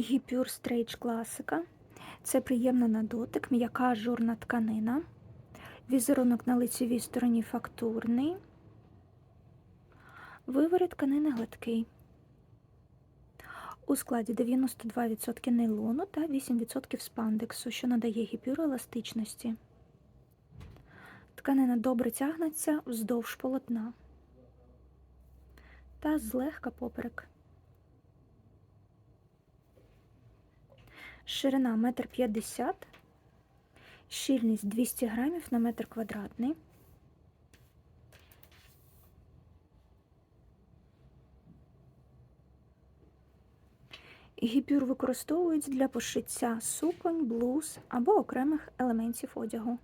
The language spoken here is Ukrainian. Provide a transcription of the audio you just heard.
Гіпюр стрейч класика. Це приємна на дотик, м'яка ажурна тканина. Візерунок на лицевій стороні фактурний. Виворіт тканини гладкий. У складі 92% нейлону та 8% спандексу, що надає гіпюру еластичності. Тканина добре тягнеться вздовж полотна та злегка поперек. Ширина 1,50 м, щільність 200 грамів на метр квадратний. Гіпюр використовують для пошиття суконь, блуз або окремих елементів одягу.